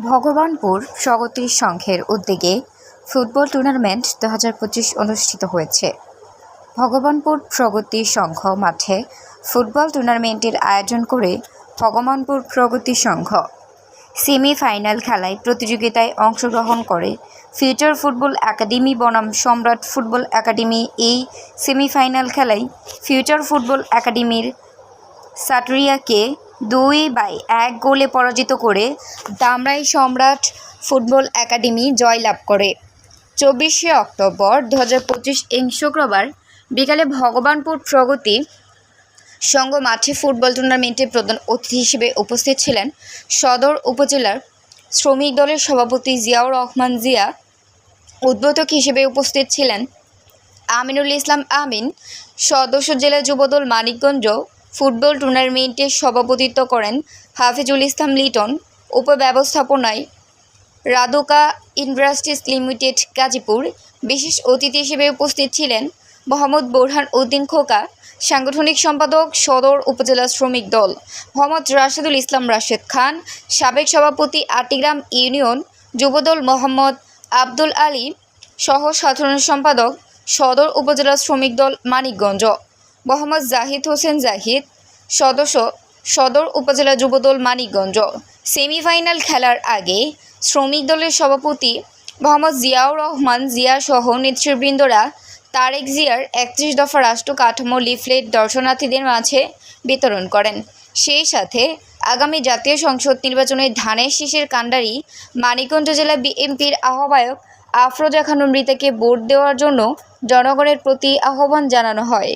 ভগবানপুর প্রগতি সংঘের উদ্যোগে football tournament দু হাজার পঁচিশ অনুষ্ঠিত হয়েছে। ভগবানপুর প্রগতি সংঘ মাঠে ফুটবল টুর্নামেন্টের আয়োজন করে ভগবানপুর প্রগতি সংঘ সেমিফাইনাল খেলায় প্রতিযোগিতায় অংশগ্রহণ করে ফিউচার ফুটবল একাডেমি বনাম সম্রাট ফুটবল একাডেমি এই সেমিফাইনাল খেলায় ফিউচার ফুটবল একাডেমির সাটরিয়াকে দুই বাই এক গোলে পরাজিত করে দামরাই সম্রাট ফুটবল একাডেমি জয়লাভ করে। চব্বিশে অক্টোবর দু হাজার পঁচিশ ইং শুক্রবার বিকালে ভগবানপুর প্রগতি সংঘ মাঠে ফুটবল টুর্নামেন্টে প্রধান অতিথি হিসেবে উপস্থিত ছিলেন সদর উপজেলার শ্রমিক দলের সভাপতি জিয়াউর রহমান জিয়া। উদ্বোধক হিসেবে উপস্থিত ছিলেন আমিনুল ইসলাম আমিন, সদস্য জেলা যুবদল মানিকগঞ্জ ফুটবল টুর্নামেন্টে সভাপতিত্ব করেন হাফিজুল ইসলাম লিটন, উপব্যবস্থাপনায় রাদুকা ইন্ডাস্ট্রিজ লিমিটেড গাজীপুর, বিশেষ অতিথি হিসেবে উপস্থিত ছিলেন মোহাম্মদ বোরহান উদ্দিন খোকা, সাংগঠনিক সম্পাদক সদর উপজেলা শ্রমিক দল, মোহাম্মদ রাশেদুল ইসলাম রাশেদ খান, সাবেক সভাপতি আটিগ্রাম ইউনিয়ন যুবদল মোহাম্মদ আব্দুল আলী, সহ সাধারণ সম্পাদক সদর উপজেলা শ্রমিক দল মানিকগঞ্জ। মোহাম্মদ জাহিদ হোসেন জাহিদ, সদস্য সদর উপজেলা যুবদল মানিকগঞ্জ। সেমিফাইনাল খেলার আগে শ্রমিক দলের সভাপতি মোহাম্মদ জিয়াউর রহমান জিয়া সহ নেতৃবৃন্দরা তারেক জিয়ার একত্রিশ দফা রাষ্ট্র কাঠামো লিফলেট দর্শনার্থীদের মাঝে বিতরণ করেন। সেই সাথে আগামী জাতীয় সংসদ নির্বাচনে ধানের শীষের কাণ্ডারি মানিকগঞ্জ জেলা বিএনপির আহ্বায়ক আফরোজা খানম মৃতাকে ভোট দেওয়ার জন্য জনগণের প্রতি আহ্বান জানানো হয়।